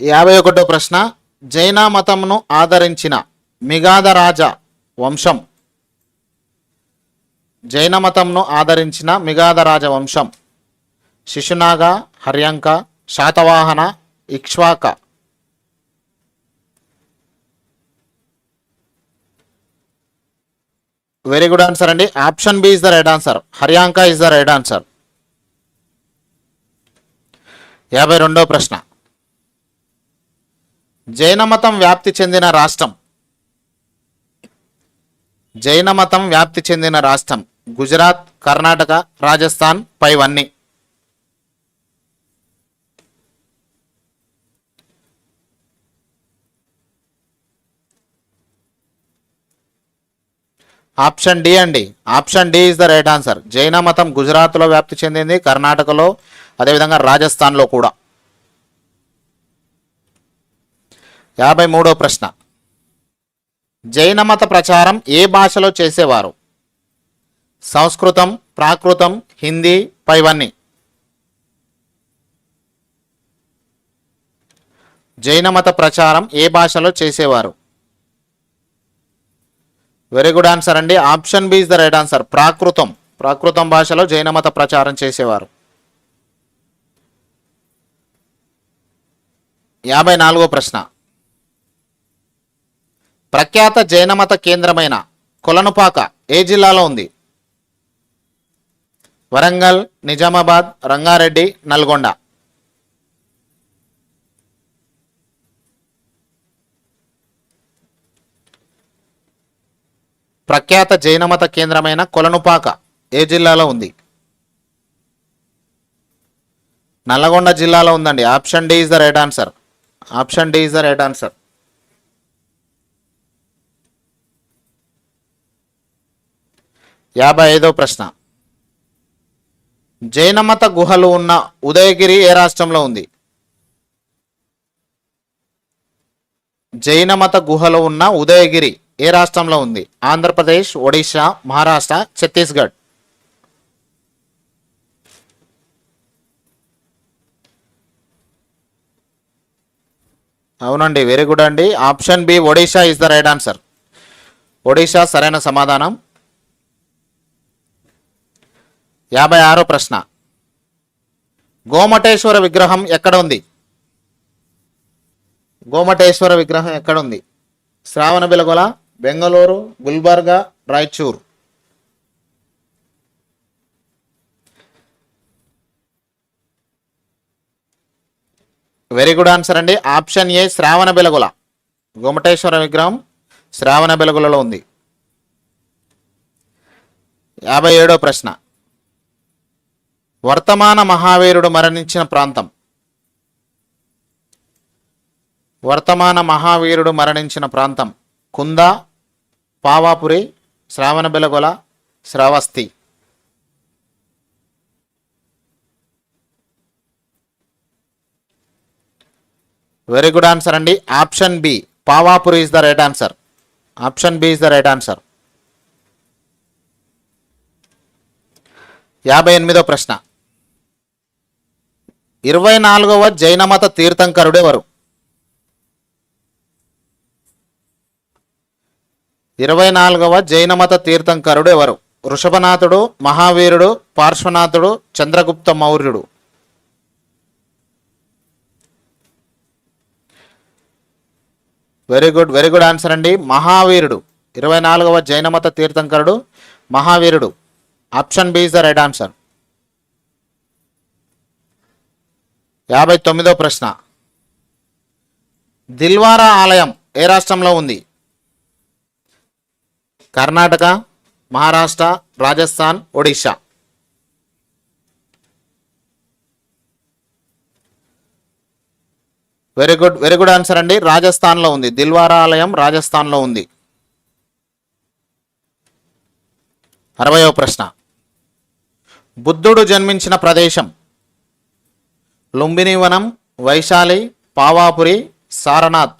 యాభై ఒకటో ప్రశ్న జైన మతంను ఆదరించిన మిగాధ రాజ వంశం. జైన మతంను ఆదరించిన మిగాధ రాజ వంశం. Shishunaga Haryanka Satavahana Ikshvaku. Very good answer అండి. Option B is the right answer Haryanka is the right answer యాభై రెండో ప్రశ్న. జైన మతం వ్యాప్తి చెందిన రాష్ట్రం. జైన మతం వ్యాప్తి చెందిన రాష్ట్రం. గుజరాత్ కర్ణాటక రాజస్థాన్ పైవన్నీ. ఆప్షన్ డి అండి. Option D is the right answer. జైన మతం గుజరాత్లో వ్యాప్తి చెందింది కర్ణాటకలో అదేవిధంగా రాజస్థాన్లో కూడా. యాభై మూడో ప్రశ్న. జైన మత ప్రచారం ఏ భాషలో చేసేవారు? సంస్కృతం ప్రాకృతం హిందీ పైవన్నీ. జైన మత ప్రచారం ఏ భాషలో చేసేవారు? వెరీ గుడ్ ఆన్సర్ అండి. Option B is the right answer. Prakrit. Prakrit భాషలో జైన మత ప్రచారం చేసేవారు. యాభై నాలుగో ప్రశ్న. ప్రఖ్యాత జైనమత కేంద్రమైన కొలనుపాక ఏ జిల్లాలో ఉంది? వరంగల్ నిజామాబాద్ రంగారెడ్డి నల్గొండ. ప్రఖ్యాత జైనమత కేంద్రమైన కొలనుపాక ఏ జిల్లాలో ఉంది? నల్లగొండ జిల్లాలో ఉందండి. Option D is the right answer. Option D is the right answer. యాభై ఐదో ప్రశ్న. జైన మత గుహలు ఉన్న ఉదయగిరి ఏ రాష్ట్రంలో ఉంది? జైనమత గుహలు ఉన్న ఉదయగిరి ఏ రాష్ట్రంలో ఉంది? ఆంధ్రప్రదేశ్ ఒడిశా మహారాష్ట్ర ఛత్తీస్గఢ్. అవునండి వెరీ గుడ్ అండి. Option B Odisha is the right answer. Odisha సరైన సమాధానం. యాభై ఆరో ప్రశ్న. గోమటేశ్వర విగ్రహం ఎక్కడ ఉంది గోమటేశ్వర విగ్రహం ఎక్కడ ఉంది Shravana Belagola Bengaluru Gulbarga Raichur. Very good answer అండి. Option A Shravana Belagola. Gommateshwara విగ్రహం శ్రావణ బెలగొలలో ఉంది. యాభై ఏడో ప్రశ్న. వర్తమాన మహావీరుడు మరణించిన ప్రాంతం. వర్తమాన మహావీరుడు మరణించిన ప్రాంతం Kunda Pavapuri Shravanabelagola Shravasti. Very good answer అండి. Option B Pavapuri is the right answer option B is the right answer యాభై ఎనిమిదో ప్రశ్న. ఇరవై నాలుగవ జైనమత తీర్థంకరుడు ఎవరు ఇరవై నాలుగవ జైనమత తీర్థంకరుడు ఎవరు వృషభనాథుడు మహావీరుడు పార్శ్వనాథుడు Chandragupta మౌర్యుడు. Very good very good answer అండి. మహావీరుడు. ఇరవై నాలుగవ జైనమత తీర్థంకరుడు మహావీరుడు. Option B is the right answer. యాభై తొమ్మిదో ప్రశ్న. దిల్వారా ఆలయం ఏ రాష్ట్రంలో ఉంది? Karnataka Maharashtra Rajasthan Odisha. Very good very good answer అండి. రాజస్థాన్లో ఉంది. దిల్వారా ఆలయం రాజస్థాన్లో ఉంది. అరవయో ప్రశ్న. బుద్ధుడు జన్మించిన ప్రదేశం లుంబినివనం Vaishali Pavapuri Sarnath.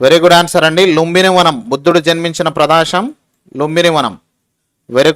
Very good answer అండి. లుంబినివనం బుద్ధుడు జన్మించిన ప్రదేశం లుంబినివనం. వెరీ